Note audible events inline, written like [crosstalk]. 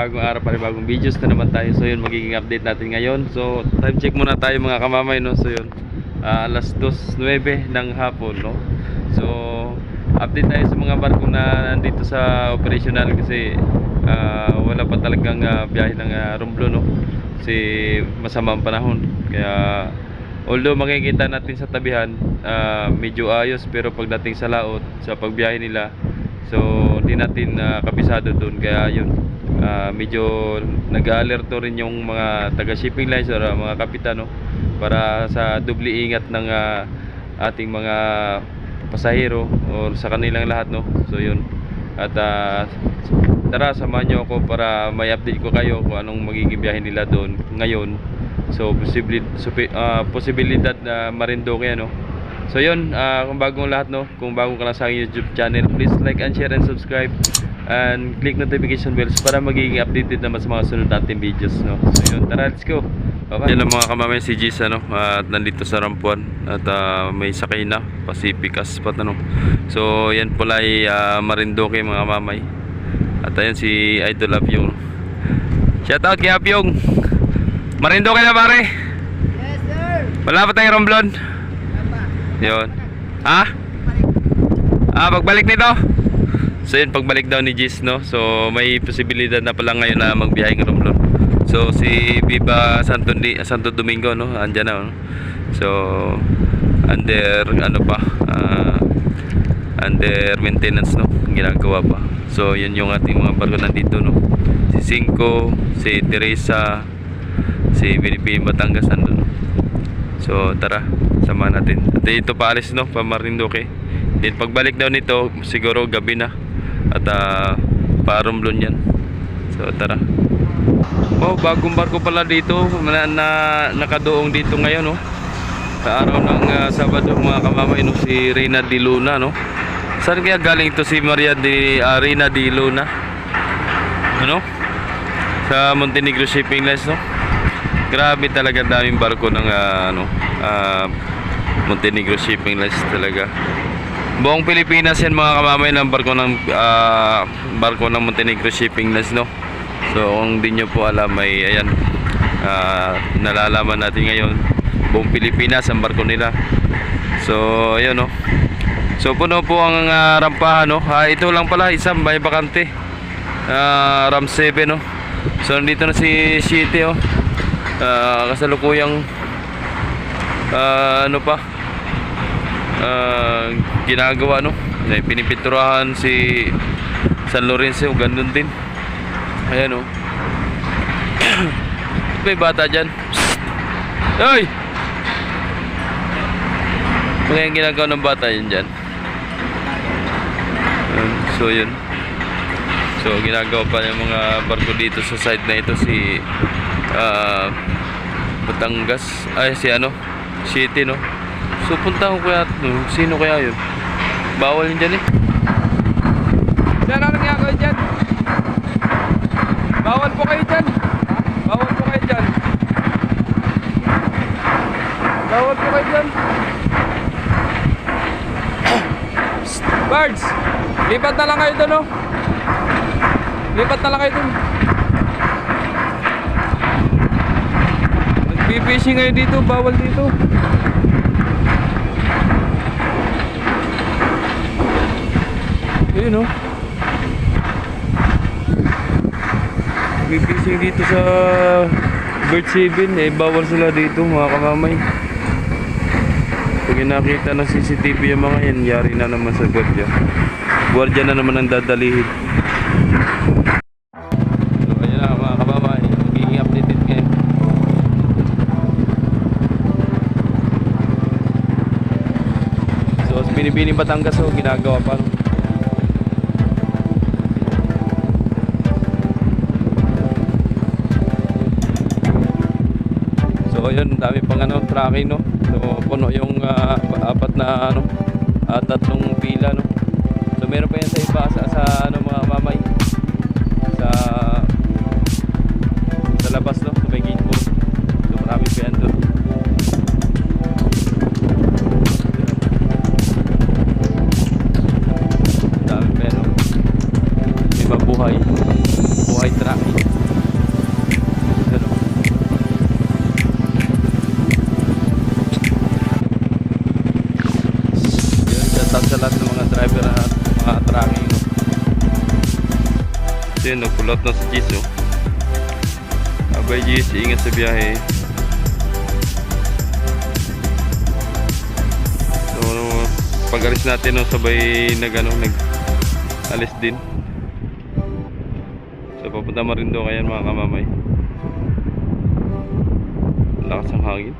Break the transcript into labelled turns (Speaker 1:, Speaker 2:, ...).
Speaker 1: panibagong araw, panibagong videos na naman tayo. So yun, magiging update natin ngayon. So time check muna tayo mga kamamay, no. So yun, ah, alas 2.09 ng hapon, no. So update tayo sa mga barko na nandito sa operational kasi ah, wala pa talagang ah, biyahe ng uh, Romblo, no. Kasi masama ang panahon. Kaya although makikita natin sa tabihan, ah, medyo ayos pero pagdating sa laot, sa pagbiyahe nila, So, hindi natin ah, kabisado doon kaya yun. ah, medyo nag-alerto rin yung mga taga shipping lines or ah, mga kapitano para sa dubli ingat ng ah, ating mga pasahero or sa kanilang lahat no. So yun. At ah, tara samahan niyo ako para may update ko kayo kung anong magiging biyahe nila doon ngayon. So posibilidad posibilidad na Marinduque ano. So yun, ah, kung bagong lahat no, kung bagong ka lang sa aking YouTube channel, please like and share and subscribe and click notification bells para magiging updated naman sa mga sunod nating videos no. So yun, tara, let's go. Yan lang mga kamamay si Gis ano, at nandito sa Rampuan at ah, may sakay na Pacific spot ano. So yan pala ay ah, Marinduque mga kamamay. At ayan si Idol Apyong. Shout out kay Apyong. Marinduque na pare.
Speaker 2: Yes, sir.
Speaker 1: Wala pa tayong Romblon. Yun. Ha? Ah, pagbalik nito. So yun, pagbalik daw ni Gis, no? So may posibilidad na pala ngayon na magbiyahe ng Romblon. So si Viva Santo, Santo Domingo, no? Andyan na, no? So under ano pa? ah, under maintenance, no? Ginagawa pa. So yun yung ating mga barko nandito, no? Si Cinco, si Teresa, si Binibini Batangas nandun. So tara, samahan natin. At ito paalis no, pa Marinduque. Then pagbalik daw nito, siguro gabi na. At uh, parumblon yan. So tara. Oh, bagong barko pala dito na, na nakadoong dito ngayon no. Sa araw ng ah, Sabado mga kamamay no, si Rina Di Luna no. Saan kaya galing ito si Maria Di ah, Rina Di Luna? Ano? Sa Montenegro Shipping Lines no. Grabe talaga daming barko ng ah, ano, ah, Montenegro Shipping Lines talaga. Buong Pilipinas yan mga kamamay ng barko ng ah, barko ng Montenegro Shipping Lines no. So kung di nyo po alam ay ayan ah, nalalaman natin ngayon buong Pilipinas ang barko nila. So ayun no. So puno po ang ah, rampahan no. Ah, ito lang pala isang may bakante. Ah, Ram 7 no. So nandito na si City oh. Ah, kasalukuyang ah, ano pa ah, ginagawa no? May pinipinturahan si San Lorenzo ganun din. Ayan oh. [coughs] May bata dyan. Psst! Hoy! ano kaya ginagawa ng bata yun dyan? So yun. So ginagawa pa yung mga barko dito sa side na ito si ah Batangas. Ay si ano? City no so punta ko kaya no, sino kaya yun? Bawal yun dyan eh. Dyan ano ginagawa dyan? Bawal po kayo dyan. Bawal po kayo dyan. Bawal po kayo dyan. Birds lipat na lang kayo doon no lipat na lang kayo doon Nagpipishing ngayon dito, bawal dito. Ayun oh. Nagpipishing dito sa Bird 7, eh bawal sila dito mga kamamay. Pag nakita ng CCTV yung mga yan, yari na naman sa gwardiya. Gwardiya na naman ang dadalihin. So. So, Binibining Batangas oh, ginagawa pa. So, yun, dami pang ano, tracking no. So puno yung ah, apat na ano, ah, tatlong pila no. So meron pa yan sa iba sa, sa ano mga mamay. Sa sa labas no, sa may gate po. So marami pa yan doon. Dami yan no. May mabuhay. Buhay tracking. Mga tracking. No? So yun, nagpulot na si Gis. No? Abay Gis, ingat sa biyahe. So, ano, pag-alis natin, no, sabay nag, ano, nag alis din. So, papunta Marindo kayan mga kamamay. Lakas ang hangin.